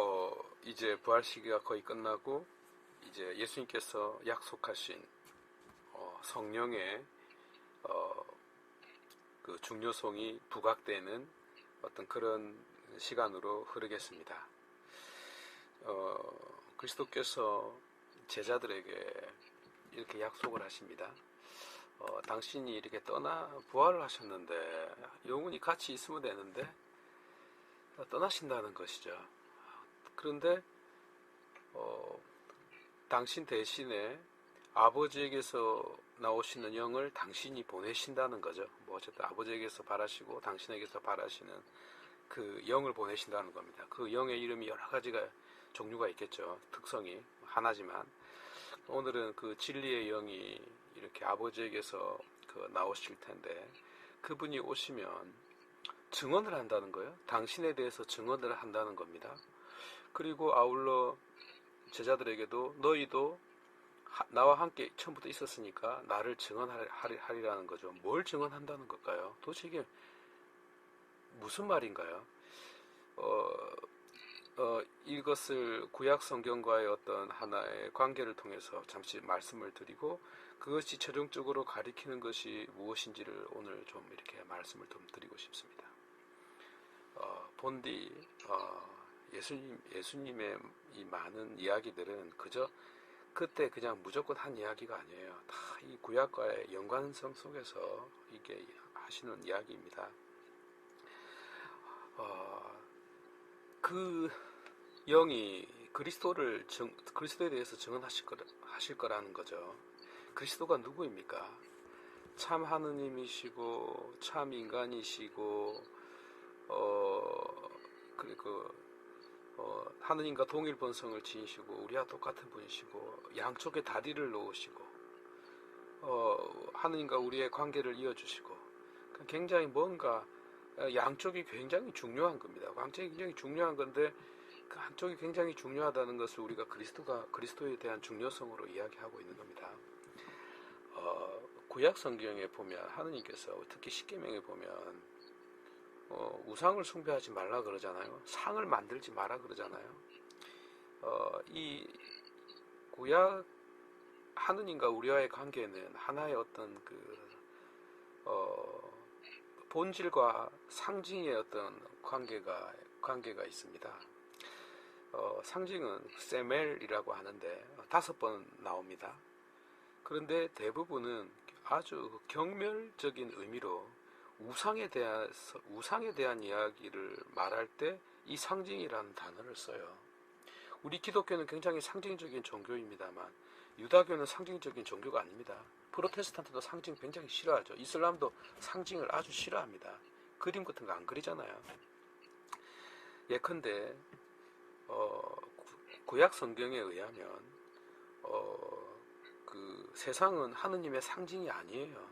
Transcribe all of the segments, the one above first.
어, 이제 부활 시기가 거의 끝나고 이제 예수님께서 약속하신 어, 성령의 어, 그 중요성이 부각되는 어떤 그런 시간으로 흐르겠습니다. 어, 그리스도께서 제자들에게 이렇게 약속을 하십니다. 어, 당신이 이렇게 떠나 부활을 하셨는데 영원히 같이 있으면 되는데 어, 떠나신다는 것이죠. 그런데 어, 당신 대신에 아버지에게서 나오시는 영을 당신이 보내신다는 거죠. 뭐 어쨌든 아버지에게서 바라시고 당신에게서 바라시는 그 영을 보내신다는 겁니다. 그 영의 이름이 여러 가지가 종류가 있겠죠. 특성이 하나지만 오늘은 그 진리의 영이 이렇게 아버지에게서 그 나오실 텐데 그분이 오시면 증언을 한다는 거예요. 당신에 대해서 증언을 한다는 겁니다. 그리고 아울러 제자들에게도 너희도 하- 나와 함께 처음부터 있었으니까 나를 증언하리라는 거죠. 뭘 증언한다는 걸까요? 도대체 이게 무슨 말인가요? 어, 어, 이것을 구약 성경과의 어떤 하나의 관계를 통해서 잠시 말씀을 드리고 그것이 최종적으로 가리키는 것이 무엇인지를 오늘 좀 이렇게 말씀을 좀 드리고 싶습니다. 어, 본디 어, 예수님 예수님의 이 많은 이야기들은 그저 그때 그냥 무조건 한 이야기가 아니에요. 다 이 구약과의 연관성 속에서 이게 하시는 이야기입니다. 어, 그 영이 그리스도를 증, 그리스도에 대해서 증언하실 거, 하실 거라는 거죠. 그리스도가 누구입니까? 참 하느님이시고 참 인간이시고 어 그리고 어, 하느님과 동일 본성을 지니시고 우리와 똑같은 분이시고 양쪽에 다리를 놓으시고 어, 하느님과 우리의 관계를 이어주시고 굉장히 뭔가 어, 양쪽이 굉장히 중요한 겁니다. 양쪽이 굉장히 중요한 건데 그 한쪽이 굉장히 중요하다는 것을 우리가 그리스도가 그리스도에 대한 중요성으로 이야기하고 있는 겁니다. 어, 구약 성경에 보면 하느님께서 특히 십계명에 보면 어, 우상을 숭배하지 말라 그러잖아요. 상을 만들지 마라 그러잖아요. 어, 이 구약 하느님과 우리와의 관계는 하나의 어떤 그 어, 본질과 상징의 어떤 관계가 관계가 있습니다. 어, 상징은 세멜이라고 하는데 다섯 번 나옵니다. 그런데 대부분은 아주 경멸적인 의미로 우상에 대해서 우상에 대한 이야기를 말할 때 이 상징이라는 단어를 써요. 우리 기독교는 굉장히 상징적인 종교입니다만 유다교는 상징적인 종교가 아닙니다. 프로테스탄트도 상징 굉장히 싫어하죠. 이슬람도 상징을 아주 싫어합니다. 그림 같은 거 안 그리잖아요. 예컨대 어, 구약 성경에 의하면 어, 그 세상은 하느님의 상징이 아니에요.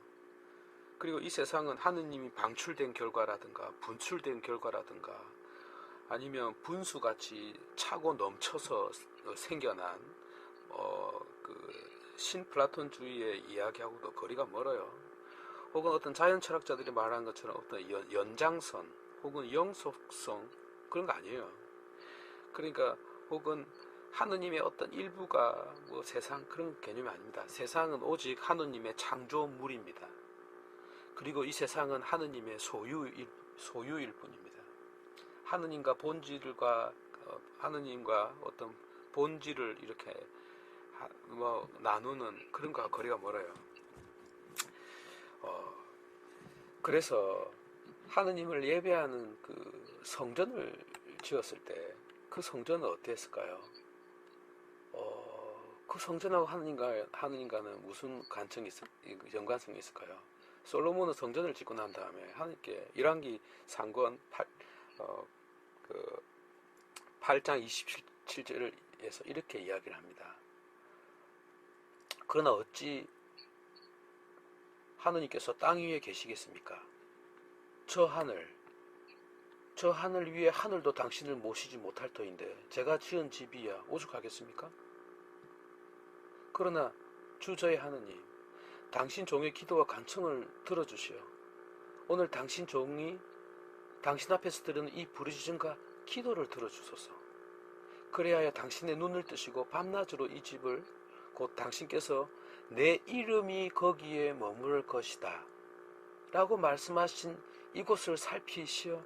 그리고 이 세상은 하느님이 방출된 결과라든가 분출된 결과라든가 아니면 분수같이 차고 넘쳐서 생겨난 어, 그 신플라톤주의의 이야기하고도 거리가 멀어요. 혹은 어떤 자연 철학자들이 말한 것처럼 어떤 연, 연장선 혹은 영속성 그런 거 아니에요. 그러니까 혹은 하느님의 어떤 일부가 뭐 세상 그런 개념이 아닙니다. 세상은 오직 하느님의 창조물입니다. 그리고 이 세상은 하느님의 소유일, 소유일 뿐입니다. 하느님과 본질과 어, 하느님과 어떤 본질을 이렇게 하, 뭐 나누는 그런 거와 거리가 멀어요. 어, 그래서 하느님을 예배하는 그 성전을 지었을 때 그 성전은 어땠을까요? 어, 그 성전하고 하느님과 하느님과는 무슨 간청이 있, 연관성이 있을까요? 솔로몬은 성전을 짓고 난 다음에 하나님께 열왕기 상권 8, 어, 그 8장 27절에서 이렇게 이야기를 합니다. 그러나 어찌 하느님께서 땅 위에 계시겠습니까? 저 하늘, 저 하늘 위에 하늘도 당신을 모시지 못할 터인데 제가 지은 집이야 오죽하겠습니까? 그러나 주 저의 하느님, 당신 종의 기도와 간청을 들어주시오. 오늘 당신 종이 당신 앞에서 드리는 이 부르짖음과 기도를 들어주소서. 그래야 당신의 눈을 뜨시고 밤낮으로 이 집을 곧 당신께서 내 이름이 거기에 머무를 것이다. 라고 말씀하신 이곳을 살피시어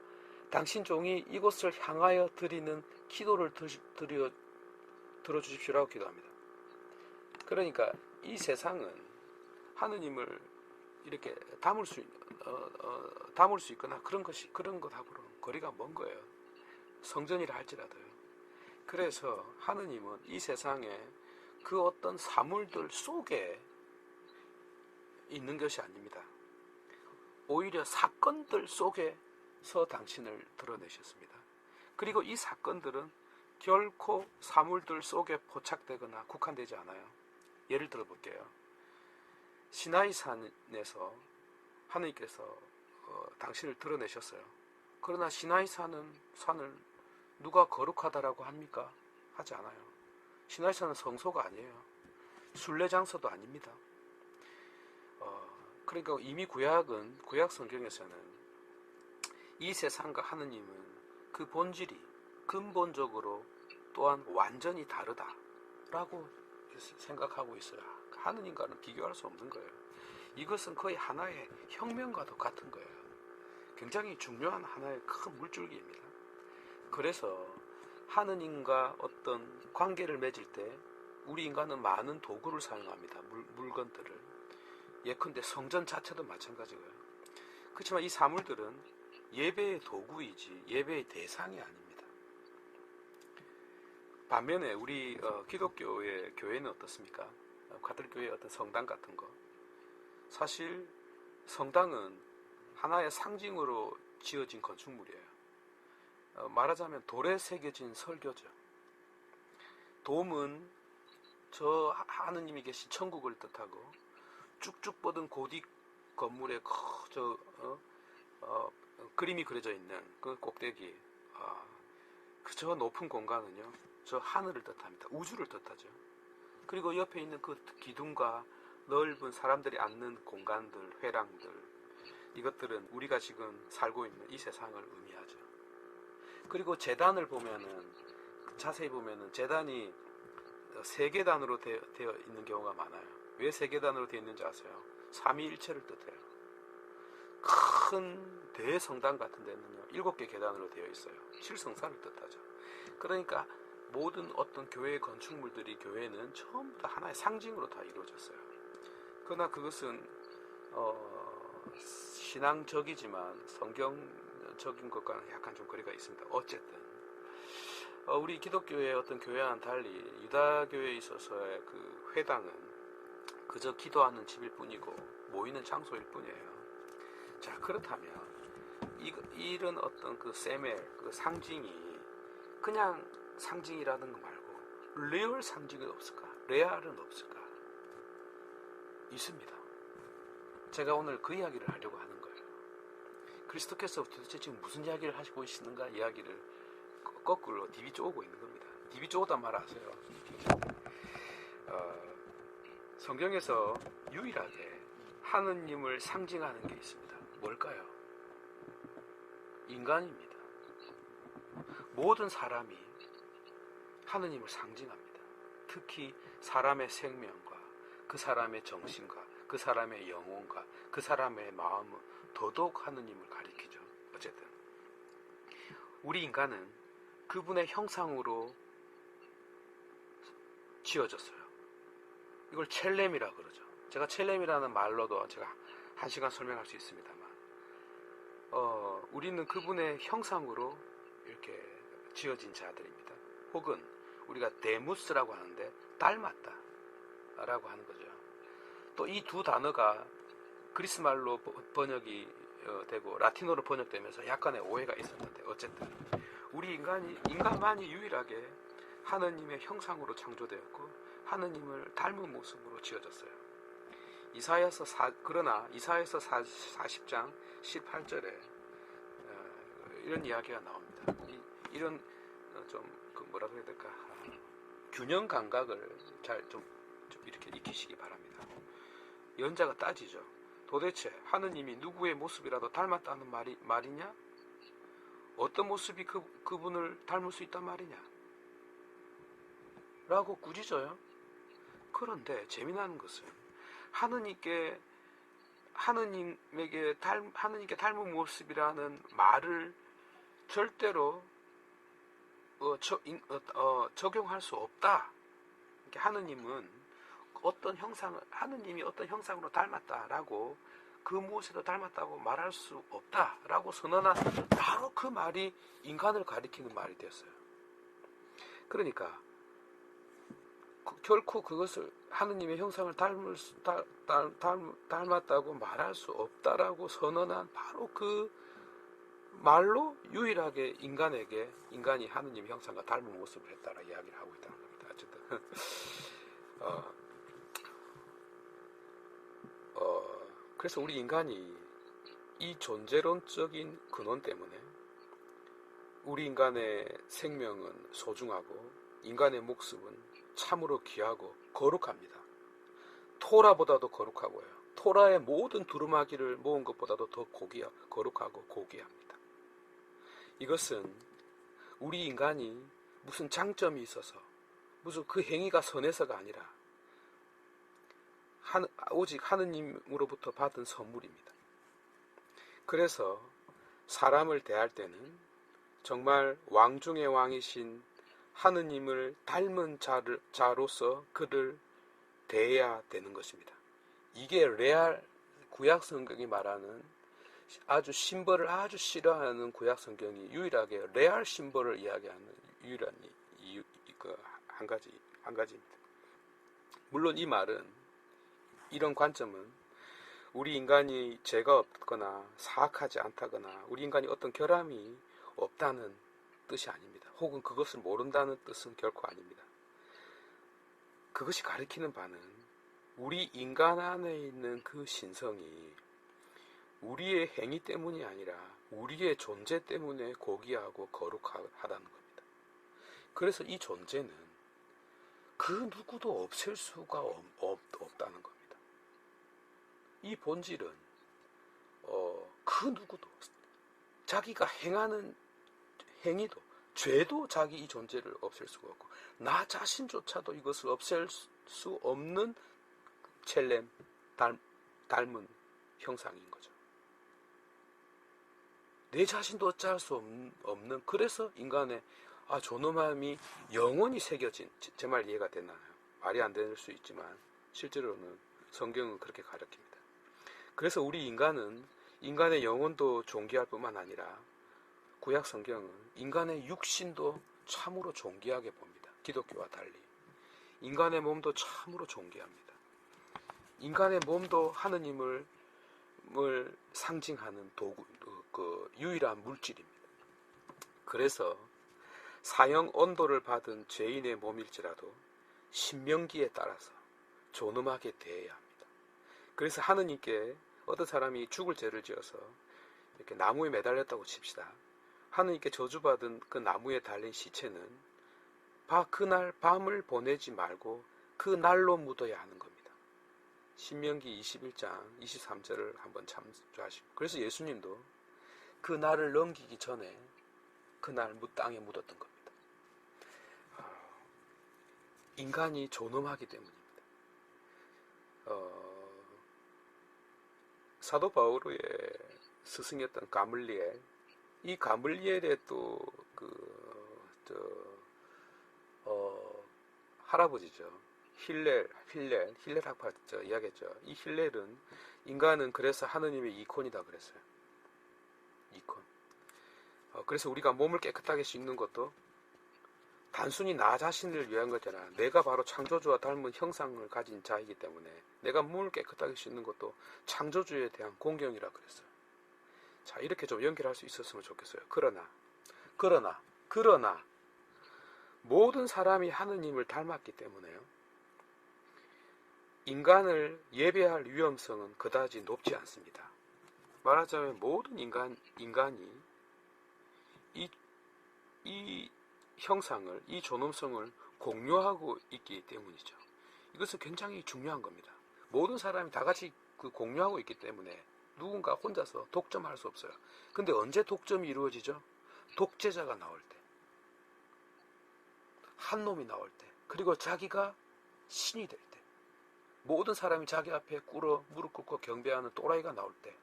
당신 종이 이곳을 향하여 드리는 기도를 들어주십시오라고 기도합니다. 그러니까 이 세상은 하느님을 이렇게 담을 수, 있- 어, 어, 담을 수 있거나 그런 것이 그런 것하고는 거리가 먼 거예요. 성전이라 할지라도요. 그래서 하느님은 이 세상에 그 어떤 사물들 속에 있는 것이 아닙니다. 오히려 사건들 속에서 당신을 드러내셨습니다. 그리고 이 사건들은 결코 사물들 속에 포착되거나 국한되지 않아요. 예를 들어 볼게요. 시나이 산에서 하느님께서 어, 당신을 드러내셨어요. 그러나 시나이 산은 산을 누가 거룩하다라고 합니까? 하지 않아요. 시나이 산은 성소가 아니에요. 순례 장소도 아닙니다. 어, 그러니까 이미 구약은 구약 성경에서는 이 세상과 하느님은 그 본질이 근본적으로 또한 완전히 다르다라고 생각하고 있어요. 하느님과는 비교할 수 없는 거예요. 이것은 거의 하나의 혁명과도 같은 거예요. 굉장히 중요한 하나의 큰 물줄기입니다. 그래서 하느님과 어떤 관계를 맺을 때 우리 인간은 많은 도구를 사용합니다. 물, 물건들을. 예컨대 성전 자체도 마찬가지고요. 그렇지만 이 사물들은 예배의 도구이지 예배의 대상이 아닙니다. 반면에 우리 어, 기독교의 교회는 어떻습니까? 어, 가톨교회의 어떤 성당 같은 거. 사실 성당은 하나의 상징으로 지어진 건축물이에요. 어, 말하자면 돌에 새겨진 설교죠. 돔은 저 하느님이 계신 천국을 뜻하고 쭉쭉 뻗은 고딕 건물에 저 어, 어, 그림이 그려져 있는 그 꼭대기 아, 그저 높은 공간은요 저 하늘을 뜻합니다 우주를 뜻하죠 그리고 옆에 있는 그 기둥과 넓은 사람들이 앉는 공간들 회랑들 이것들은 우리가 지금 살고 있는 이 세상을 의미하죠. 그리고 재단을 보면은 자세히 보면은 재단이 세 계단으로 되어, 되어 있는 경우가 많아요. 왜 세 계단으로 되어 있는지 아세요? 삼위일체를 뜻해요. 큰 대성당 같은 데는요 일곱 개 계단으로 되어 있어요. 칠성사를 뜻하죠. 그러니까 모든 어떤 교회의 건축물들이 교회는 전부 다 하나의 상징으로 다 이루어졌어요. 그러나 그것은 어, 신앙적이지만 성경적인 것과는 약간 좀 거리가 있습니다. 어쨌든. 어, 우리 기독교의 어떤 교회와는 달리 유다교회에 있어서의 그 회당은 그저 기도하는 집일 뿐이고 모이는 장소일 뿐이에요. 자 그렇다면 이, 이런 어떤 그 셈의 그 상징이 그냥 상징이라는 거 말고 리얼 상징이 없을까? 레알은 없을까? 있습니다. 제가 오늘 그 이야기를 하려고 하는 거예요. 그리스도께서 도대체 지금 무슨 이야기를 하시고 계시는가 이야기를 거- 거꾸로 디비 쪼고 있는 겁니다. 디비 쪼단 말 아세요? 어, 성경에서 유일하게 하느님을 상징하는 게 있습니다. 뭘까요? 인간입니다. 모든 사람이 하느님을 상징합니다. 특히 사람의 생명과 그 사람의 정신과 그 사람의 영혼과 그 사람의 마음은 더더욱 하느님을 가리키죠. 어쨌든 우리 인간은 그분의 형상으로 지어졌어요. 이걸 첼렘이라 그러죠. 제가 첼렘이라는 말로도 제가 한 시간 설명할 수 있습니다만, 어, 우리는 그분의 형상으로 이렇게 지어진 자들입니다. 혹은 우리가 데무스라고 하는데 닮았다 라고 하는 거죠. 또 이 두 단어가 그리스 말로 번- 번역이 어, 되고 라틴어로 번역되면서 약간의 오해가 있었는데 어쨌든 우리 인간이 인간만이 유일하게 하느님의 형상으로 창조되었고 하느님을 닮은 모습으로 지어졌어요. 이사야서 사, 그러나 이사야서 40장 18절에 어, 이런 이야기가 나옵니다. 이, 런좀 그 뭐라고 해야 될까 아, 균형 감각을 잘좀 이렇게 익히시기 바랍니다. 연자가 따지죠. 도대체 하느님이 누구의 모습이라도 닮았다는 말이 말이냐? 어떤 모습이 그 그분을 닮을 수 있단 말이냐? 라고 꾸짖어요. 그런데 재미나는 것은 하느님께 하느님에게 닮 하느님께 닮은 모습이라는 말을 절대로 어, 저- 인- 어, 어, 적용할 수 없다. 이렇게 하느님은 어떤 형상을 하느님이 어떤 형상으로 닮았다라고 그 무엇에도 닮았다고 말할 수 없다라고 선언한 바로 그 말이 인간을 가리키는 말이 되었어요. 그러니까 그- 결코 그것을 하느님의 형상을 닮을 수, 닮, 닮, 닮, 닮았다고 말할 수 없다라고 선언한 바로 그 말로 유일하게 인간에게 인간이 하느님 형상과 닮은 모습을 했다라 이야기를 하고 있다는 겁니다. 어쨌든 어, 어, 그래서 우리 인간이 이 존재론적인 근원 때문에 우리 인간의 생명은 소중하고 인간의 목숨은 참으로 귀하고 거룩합니다. 토라보다도 거룩하고요. 토라의 모든 두루마기를 모은 것보다도 더 고귀하, 거룩하고 고귀합니다. 이것은 우리 인간이 무슨 장점이 있어서 무슨 그 행위가 선해서가 아니라 하, 오직 하느님으로부터 받은 선물입니다. 그래서 사람을 대할 때는 정말 왕 중의 왕이신 하느님을 닮은 자로서 그를 대해야 되는 것입니다. 이게 레알 구약 성경이 말하는 아주 심벌을 아주 싫어하는 구약 성경이 유일하게 레알 심벌을 이야기하는 유일한 이유 그한 가지 한 가지입니다. 물론 이 말은 이런 관점은 우리 인간이 죄가 없거나 사악하지 않다거나 우리 인간이 어떤 결함이 없다는 뜻이 아닙니다. 혹은 그것을 모른다는 뜻은 결코 아닙니다. 그것이 가리키는 바는 우리 인간 안에 있는 그 신성이 우리의 행위 때문이 아니라 우리의 존재 때문에 고귀하고 거룩하다는 겁니다. 그래서 이 존재는 그 누구도 없앨 수가 없, 없, 없 다는 겁니다. 이 본질은 어, 그 누구도 자기가 행하는 행위도 죄도 자기 이 존재를 없앨 수가 없고 나 자신조차도 이것을 없앨 수 없는 첼렘 닮, 닮은 형상인 거죠. 내 자신도 어찌할 수 없는, 그래서 인간의 아 존엄함이 영원히 새겨진 제 말 이해가 되나요? 말이 안 될 수 있지만 실제로는 성경은 그렇게 가르칩니다. 그래서 우리 인간은 인간의 영혼도 존귀할 뿐만 아니라 구약 성경은 인간의 육신도 참으로 존귀하게 봅니다. 기독교와 달리 인간의 몸도 참으로 존귀합니다. 인간의 몸도 하느님을 을 상징하는 도구, 그 유일한 물질입니다. 그래서 사형 온도를 받은 죄인의 몸일지라도 신명기에 따라서 존엄하게 대해야 합니다. 그래서 하느님께 어떤 사람이 죽을 죄를 지어서 이렇게 나무에 매달렸다고 칩시다. 하느님께 저주받은 그 나무에 달린 시체는 바 그날 밤을 보내지 말고 그 날로 묻어야 하는 겁니다. 신명기 21장 23절을 한번 참조하시고 그래서 예수님도 그 날을 넘기기 전에 그날 땅에 묻었던 겁니다. 인간이 존엄하기 때문입니다. 어, 사도 바오로의 스승이었던 가물리엘 이 가물리엘의 또그 어, 할아버지죠. 힐렐, 힐렐, 힐렐 학파죠. 이야기했죠. 이 힐렐은 인간은 그래서 하느님의 이콘이다 그랬어요. 이콘. 어, 그래서 우리가 몸을 깨끗하게 씻는 것도 단순히 나 자신을 위한 거잖아. 내가 바로 창조주와 닮은 형상을 가진 자이기 때문에 내가 몸을 깨끗하게 씻는 것도 창조주에 대한 공경이라 그랬어요. 자, 이렇게 좀 연결할 수 있었으면 좋겠어요. 그러나, 그러나, 그러나, 모든 사람이 하느님을 닮았기 때문에요. 인간을 예배할 위험성은 그다지 높지 않습니다. 말하자면 모든 인간, 인간이 이, 이 형상을, 이 존엄성을 공유하고 있기 때문이죠. 이것은 굉장히 중요한 겁니다. 모든 사람이 다 같이 그 공유하고 있기 때문에 누군가 혼자서 독점할 수 없어요. 근데 언제 독점이 이루어지죠? 독재자가 나올 때. 한 놈이 나올 때. 그리고 자기가 신이 될 때, 모든 사람이 자기 앞에 꿇어 무릎 꿇고 경배하는 또라이가 나올 때,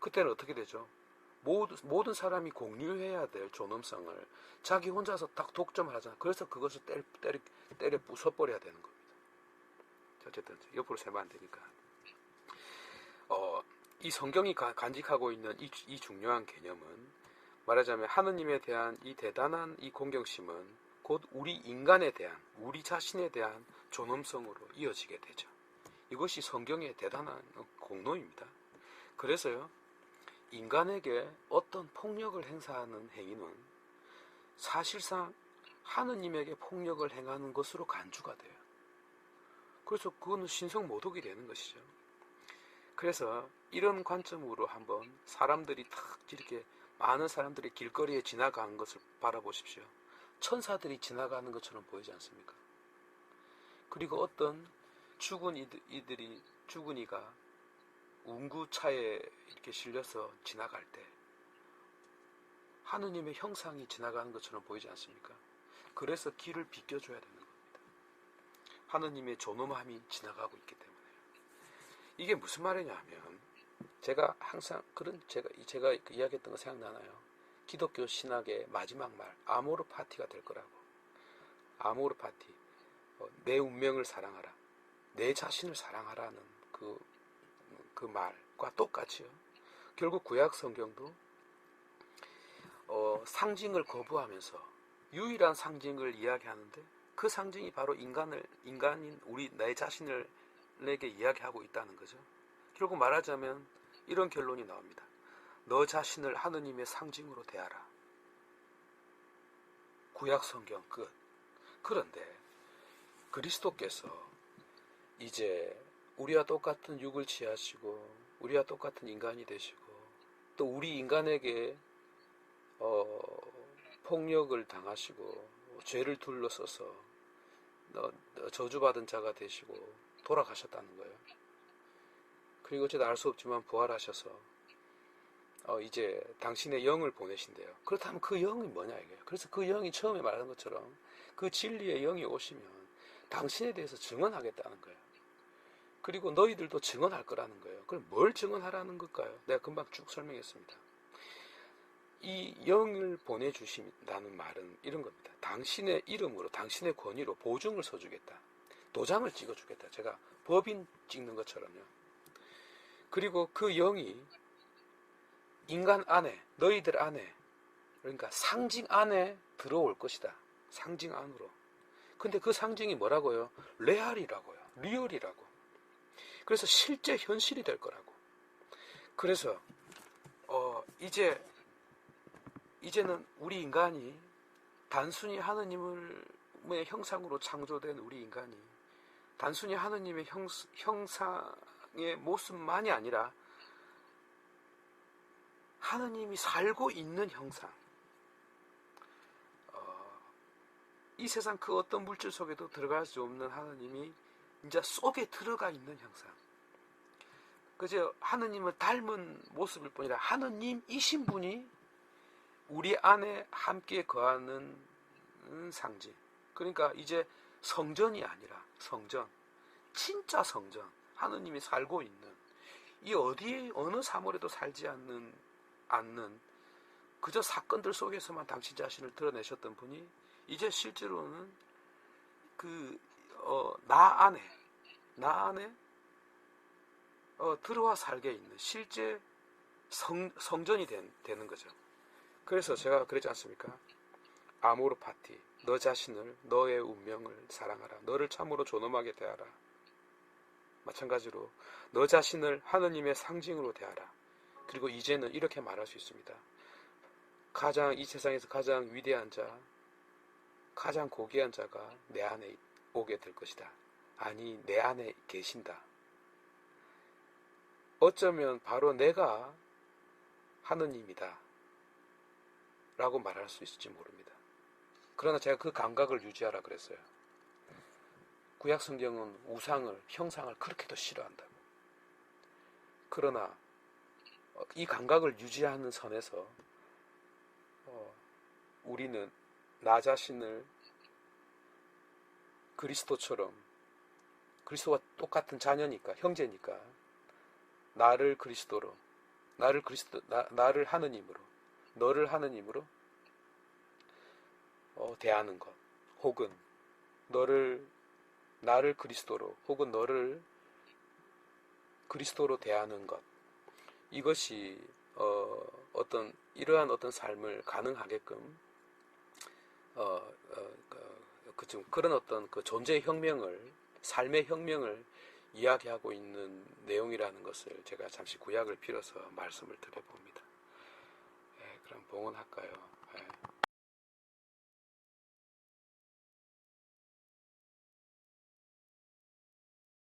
그때는 어떻게 되죠? 모든, 모든 사람이 공유해야 될 존엄성을 자기 혼자서 딱 독점을 하잖아. 그래서 그것을 때려, 때려, 때려 부숴버려야 되는 겁니다. 어쨌든 옆으로 세면 안 되니까. 어, 이 성경이 가- 간직하고 있는 이, 이 중요한 개념은 말하자면 하느님에 대한 이 대단한 이 공경심은 곧 우리 인간에 대한 우리 자신에 대한 존엄성으로 이어지게 되죠. 이것이 성경의 대단한 공로입니다. 그래서요 인간에게 어떤 폭력을 행사하는 행위는 사실상 하느님에게 폭력을 행하는 것으로 간주가 돼요. 그래서 그거는 신성 모독이 되는 것이죠. 그래서 이런 관점으로 한번 사람들이 탁 이렇게 많은 사람들이 길거리에 지나가는 것을 바라보십시오. 천사들이 지나가는 것처럼 보이지 않습니까? 그리고 어떤 죽은 이들, 이들이 죽은 이가 운구차에 이렇게 실려서 지나갈 때 하느님의 형상이 지나가는 것처럼 보이지 않습니까? 그래서 길을 비켜줘야 되는 겁니다. 하느님의 존엄함이 지나가고 있기 때문에 이게 무슨 말이냐면 제가 항상 그런 제가 제가 그 이야기했던 거 생각나나요? 기독교 신학의 마지막 말 아모르 파티가 될 거라고 아모르 파티 어, 내 운명을 사랑하라 내 자신을 사랑하라는 그, 그 말과 똑같이요. 결국 구약 성경도 어, 상징을 거부하면서 유일한 상징을 이야기하는데 그 상징이 바로 인간을 인간인 우리 내 자신을 내게 이야기하고 있다는 거죠. 결국 말하자면 이런 결론이 나옵니다. 너 자신을 하느님의 상징으로 대하라. 구약 성경 끝. 그런데 그리스도께서 이제 우리와 똑같은 육을 취하시고 우리와 똑같은 인간이 되시고 또 우리 인간에게 어, 폭력을 당하시고 죄를 둘러서서 어, 저주받은 자가 되시고 돌아가셨다는 거예요. 그리고 어쨌든 알 수 없지만 부활하셔서 어, 이제 당신의 영을 보내신대요. 그렇다면 그 영이 뭐냐 이거예요. 그래서 그 영이 처음에 말한 것처럼 그 진리의 영이 오시면 당신에 대해서 증언하겠다는 거예요. 그리고 너희들도 증언할 거라는 거예요. 그럼 뭘 증언하라는 걸까요? 내가 금방 쭉 설명했습니다. 이 영을 보내주신다는 말은 이런 겁니다. 당신의 이름으로, 당신의 권위로 보증을 서주겠다. 도장을 찍어주겠다. 제가 법인 찍는 것처럼요. 그리고 그 영이 인간 안에, 너희들 안에, 그러니까 상징 안에 들어올 것이다. 상징 안으로. 근데 그 상징이 뭐라고요? 레알이라고요. 리얼이라고. 그래서 실제 현실이 될 거라고. 그래서 어 이제 이제는 우리 인간이 단순히 하느님을 의 형상으로 창조된 우리 인간이 단순히 하느님의 형, 형상의 모습만이 아니라 하느님이 살고 있는 형상. 어, 이 세상 그 어떤 물질 속에도 들어갈 수 없는 하느님이 이제 속에 들어가 있는 형상. 그저 하느님을 닮은 모습일 뿐이라 하느님이신 분이 우리 안에 함께 거하는 상징. 그러니까 이제 성전이 아니라 성전. 진짜 성전. 하느님이 살고 있는 이 어디에 어느 사물에도 살지 않는 않는 그저 사건들 속에서만 당신 자신을 드러내셨던 분이 이제 실제로는 그 어, 나 안에 나 안에 어, 들어와 살게 있는 실제 성, 성전이 된, 되는 거죠. 그래서 제가 그러지 않습니까? 아모르 파티, 너 자신을 너의 운명을 사랑하라. 너를 참으로 존엄하게 대하라. 마찬가지로 너 자신을 하느님의 상징으로 대하라. 그리고 이제는 이렇게 말할 수 있습니다. 가장 이 세상에서 가장 위대한 자, 가장 고귀한 자가 내 안에 오게 될 것이다. 아니 내 안에 계신다. 어쩌면 바로 내가 하느님이다. 라고 말할 수 있을지 모릅니다. 그러나 제가 그 감각을 유지하라 그랬어요. 구약 성경은 우상을, 형상을 그렇게도 싫어한다고. 그러나 어, 이 감각을 유지하는 선에서 어, 우리는 나 자신을 그리스도처럼 그리스도와 똑같은 자녀니까 형제니까 나를 그리스도로 나를 그리스도 나, 나를 하느님으로 너를 하느님으로 어, 대하는 것 혹은 너를 나를 그리스도로 혹은 너를 그리스도로 대하는 것. 이것이 어, 어떤 이러한 어떤 삶을 가능하게끔 어, 어, 그, 그좀 그런 어떤 그 존재의 혁명을 삶의 혁명을 이야기하고 있는 내용이라는 것을 제가 잠시 구약을 빌어서 말씀을 드려봅니다. 예, 그럼 봉헌할까요?